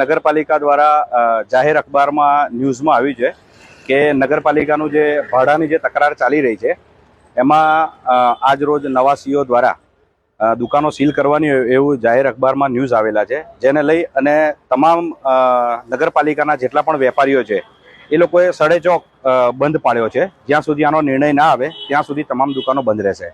નગરપાલિકા દ્વારા જાહેર અખબારમાં ન્યૂઝમાં આવ્યું છે કે નગરપાલિકાનું જે ભાડાની જે તકરાર ચાલી રહી છે, એમાં આજરોજ આજ રોજ નવા સીઓ દ્વારા દુકાનો સીલ કરવાની હોય એવું જાહેર અખબારમાં ન્યૂઝ આવેલા છે. જેને લઈ અને તમામ નગરપાલિકાના જેટલા પણ વેપારીઓ છે, એ લોકોએ સડેચોક ચોક બંધ પાડ્યો છે. જ્યાં સુધી આનો નિર્ણય ના આવે, ત્યાં સુધી તમામ દુકાનો બંધ રહેશે.